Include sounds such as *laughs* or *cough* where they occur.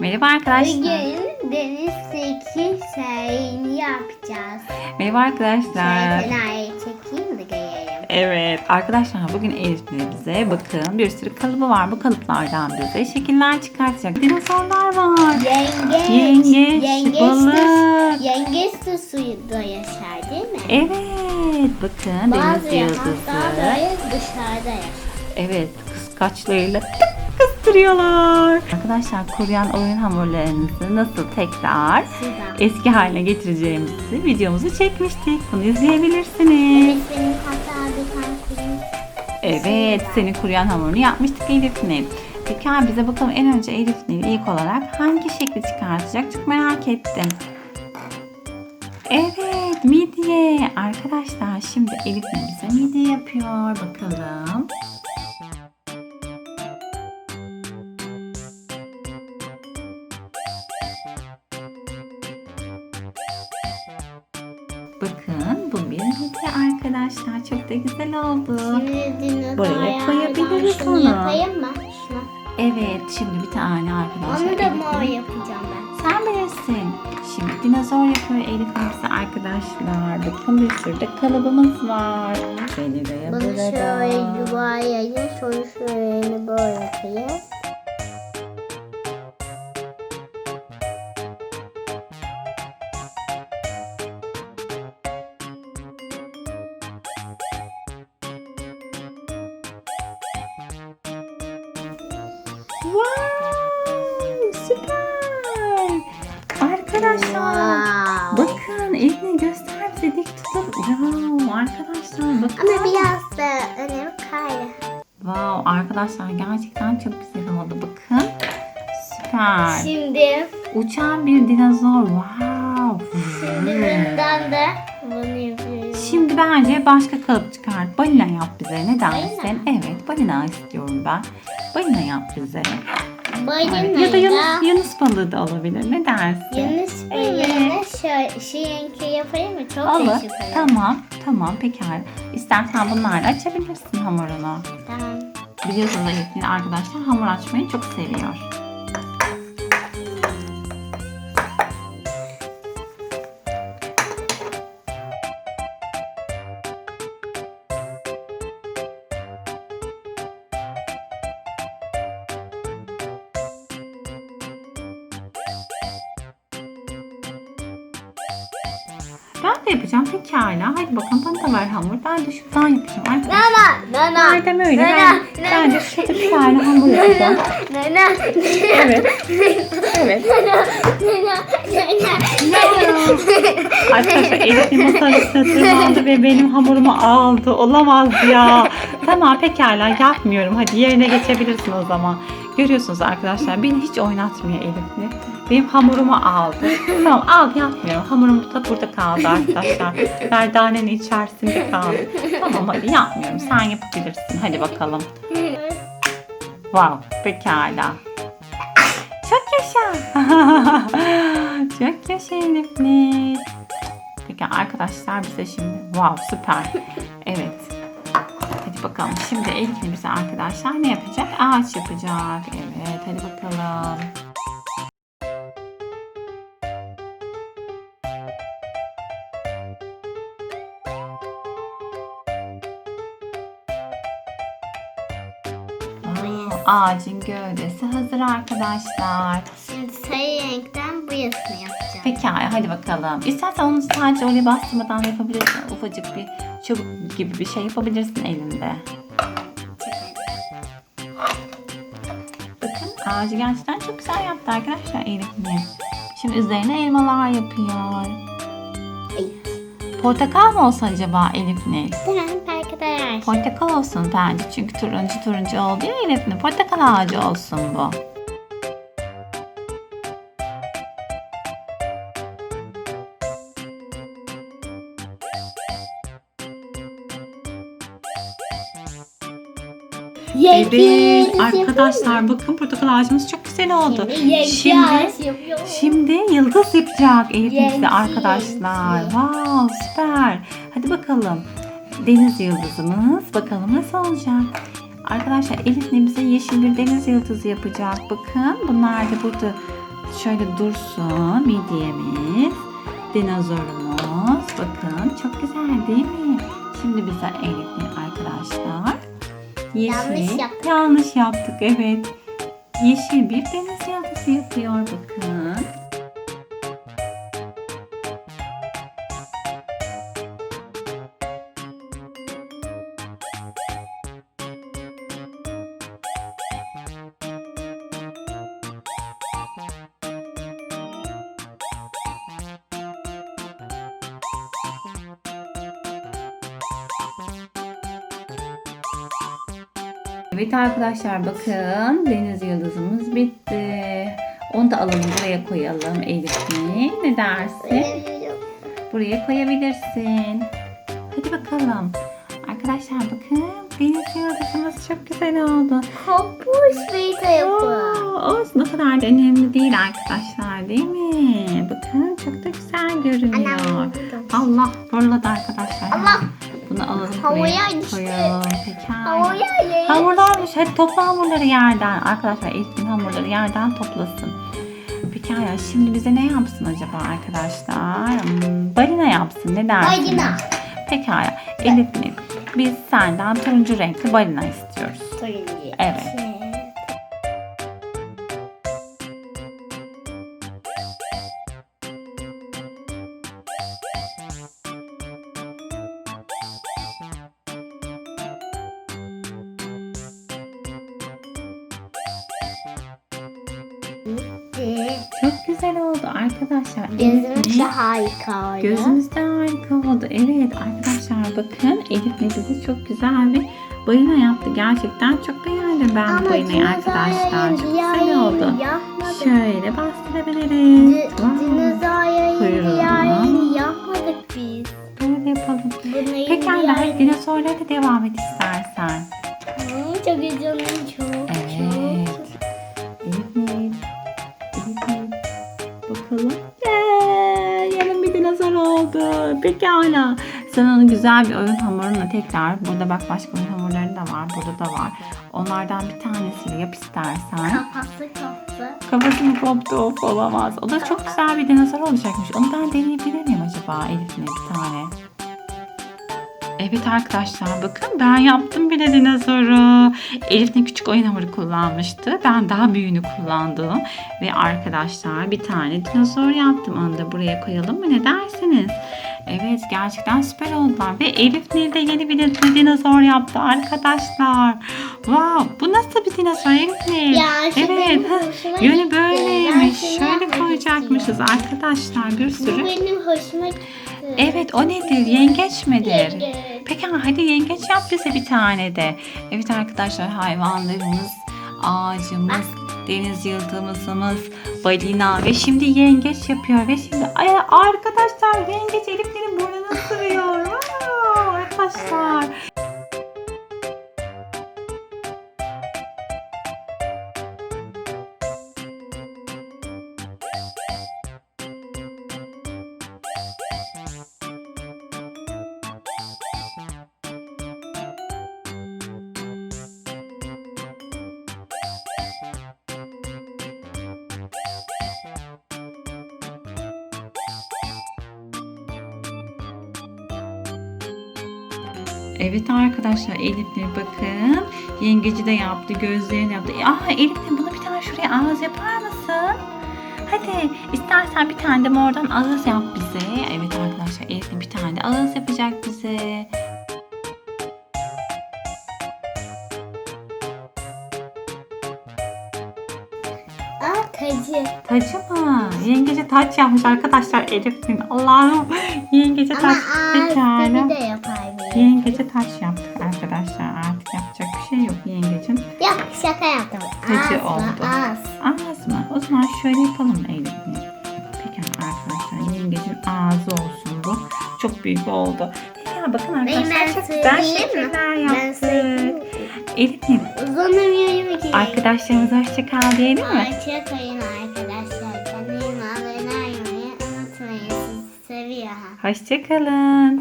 Merhaba arkadaşlar. Bugün denizdeki seyrini yapacağız. Merhaba arkadaşlar. Senaryo çekeyim de görelim. Evet arkadaşlar bugün Elif bize bakın bir sürü kalıbı var. Bu kalıplardan bize şekiller çıkartacak. Dinozorlar var. Yengeç. Yengeç, yengeç balık. De, yengeç de suda yaşar değil mi? Evet bakın Bazı deniz yıldızı. böyle dışarıda yaşar. Evet kıskaçlarıyla tık kıstırıyorlar. Arkadaşlar kuruyan oyun hamurlarınızı nasıl tekrar eski haline getireceğimizi videomuzu çekmiştik. Bunu izleyebilirsiniz. Evet benim hatta bir tane film Evet, senin kuruyan hamurunu yapmıştık Elif Nil. Peki abi bize bakalım en önce Elif Nil ilk olarak hangi şekli çıkartacak? Çok merak ettim. Evet, midye. Arkadaşlar şimdi Elif Nil bize midye yapıyor. Bakalım. Arkadaşlar. Çok da güzel oldu. Şimdi Buraya koyabiliriz var. Şunu onu. yapayım mı? Şunu. Evet, şimdi bir tane arkadaşlar. Onu da mor yapacağım ben. Sen bilirsin. Şimdi dinozor yapıyor Elif Nil'si arkadaşlar. Bakın bir sürü de kalıbımız var. Beni de Bunu şöyle yuvarlayayım. Sonra şöyle böyle yapayım. Wow, süper. Arkadaşlar. Wow. Bakın elini göster bize dik tutup. Wow arkadaşlar bakın. Ama biraz da önemli kaydı. Wow arkadaşlar gerçekten çok güzel oldu bakın. Süper. Şimdi, Uçan bir dinozor. Wow. şimdi bundan da bunu bence başka kalıp çıkart. Balina yap bize. Ne dersin? Balina. Evet balina istiyorum ben. Balina yap bize. Balinayla Ya da Yunus, Yunus balığı da olabilir. Ne dersin? Yunus balığına şöyle şeyinki yapayım mı? Çok Olur. değişik olur. Tamam. Tamam pekala. İstersen bunlarla açabilirsin hamurunu. Tamam. Biliyorsunuz Elif'in arkadaşlar hamur açmayı çok seviyor. Ben de yapacağım pekala. Hadi bakalım bana da ver hamur. Ben de şuradan yapacağım arkadaşlar. Nana, nana. Madem öyle Nana, ben, nana. ben de şurada bir tane hamur yapacağım. Nana. Evet. Evet. Arkadaşlar Elif'in masal üstüne aldı ve benim hamurumu aldı. Olamaz ya. Tamam pekala yapmıyorum. Hadi yerine geçebilirsin o zaman. Görüyorsunuz arkadaşlar beni hiç oynatmıyor Elif'le. Benim hamurumu aldı. Tamam al yapmıyorum. Hamurum da burada kaldı arkadaşlar. Merdanenin içerisinde kaldı. Tamam hadi yapmıyorum. Sen yapabilirsin. Hadi bakalım. Wow pekala. Çok yaşa. *laughs* Çok yaşa Elif'le. Peki arkadaşlar bize şimdi wow süper. Bakalım. Şimdi bize arkadaşlar ne yapacak? Ağaç yapacak. Evet hadi bakalım. Ağacın gövdesi hazır arkadaşlar. Şimdi sayı renkten bu yapacağım. Pekala hadi bakalım. İstersen onu sadece oraya bastırmadan yapabilirsin. Ufacık bir çubuk gibi bir şey yapabilirsin elinde. Bakın ağacı gerçekten çok güzel yaptı arkadaşlar Elif'in. Şimdi üzerine elmalar yapıyor. Portakal mı olsa acaba? Tamam belki de yer. Portakal olsun bence çünkü turuncu turuncu oldu ya Elif'in. Portakal ağacı olsun bu. Evet arkadaşlar bakın portakal ağacımız çok güzel oldu. Şimdi Şimdi, yıldız yapacak Elif bize arkadaşlar. Wow süper. Hadi bakalım. Deniz yıldızımız bakalım nasıl olacak. Arkadaşlar Elif ne bize yeşil bir deniz yıldızı yapacak. Bakın bunlar da burada şöyle dursun midyemiz. Dinozorumuz. Bakın çok güzel değil mi? Şimdi bize Elif'le arkadaşlar. Yeşil. Yanlış yaptık. Yanlış yaptık evet. Yeşil bir deniz yıldızı yapıyor bakın. Evet arkadaşlar bakın deniz yıldızımız bitti. Onu da alalım buraya koyalım Elif'in. Ne dersin? Buraya koyabilirsin. Hadi bakalım. Arkadaşlar bakın deniz yıldızımız çok güzel oldu. Kapuş yapı. Oo, olsun o kadar da önemli değil arkadaşlar değil mi? Bakın çok da güzel görünüyor. Allah fırladı arkadaşlar. Allah. Bunu alalım Havaya buraya koyalım. Pekala. Havaya. Hamurlarmış. Hadi topla hamurları yerden. Arkadaşlar Elif'in hamurları yerden toplasın. Pekala şimdi bize ne yapsın acaba arkadaşlar? Hmm, balina yapsın. Ne dersin? Balina. Pekala. Elif'in biz senden turuncu renkli balina istiyoruz. Turuncu. Evet. Güzel oldu arkadaşlar. Gözümüz de harika oldu. Gözümüz de harika oldu. Evet arkadaşlar bakın Elif ne bize çok güzel bir balina yaptı. Gerçekten çok beğendim ben bu Ama balinayı arkadaşlar. Çok güzel oldu. Yapmadık. Şöyle bastırabiliriz. Dinozor yapmadık biz. Böyle yapalım. Pekala dinozorlara devam et istersen. Hı, Çok heyecanlıyım çok. Pekala. Sen onu güzel bir oyun hamuruna tekrar burada bak başka oyun hamurları da var. Burada da var. Onlardan bir tanesiyle yap istersen. Kafası koptu. Kafası mı koptu of olamaz. O da çok güzel bir dinozor olacakmış. Onu ben deneyebilir miyim acaba Elif'ine bir tane? Evet arkadaşlar bakın ben yaptım bile dinozoru. Elif de küçük oyun hamuru kullanmıştı. Ben daha büyüğünü kullandım. Ve arkadaşlar bir tane dinozor yaptım. Onu da buraya koyalım mı ne dersiniz? Evet gerçekten süper oldular. Ve Elif Nil de yeni bir dinozor yaptı arkadaşlar. Wow bu nasıl bir dinozor Elif Nil? Ya Evet. Yönü gitti. İstiyorum. arkadaşlar bir Bu sürü. benim hoşuma gitti. Evet o nedir? Yengeç midir? Yengeç. Peki hadi yengeç yap bize bir tane de. Evet arkadaşlar hayvanlarımız, ağacımız, deniz yıldızımız, balina ve şimdi yengeç yapıyor ve şimdi ay arkadaşlar yengeç Elif'lerin burnunu. Wow, arkadaşlar. Evet arkadaşlar Elif'le bakın. Yengeci de yaptı, gözlerini yaptı. Aa Elif'le buna bir tane şuraya ağız yapar mısın? Hadi istersen bir tane de mordan ağız yap bize. Evet arkadaşlar Elif'le bir tane de ağız yapacak bize. Aa tacı. Tacı mı? Yengece taç yapmış arkadaşlar Elif'in. Allah'ım yengece Ama taç. ağız Pekala. tabi de yapar. Yengece taç yaptık arkadaşlar. Artık yapacak bir şey yok yengecin. Yok şaka yaptım. Tacı Ağız oldu. mı? Ağız. Ağız mı? O zaman şöyle yapalım Elif'in. Peki arkadaşlar yengecin ağzı olsun bu. Çok büyük oldu. Peki bakın arkadaşlar ben çok güzel şekiller yaptık. Elif'in Uzanamıyorum ki. arkadaşlarımıza hoşçakal diyelim mi? Hoşçakalın arkadaşlar. Kanalıma abone olmayı unutmayın. Sizi seviyorum. Hoşçakalın.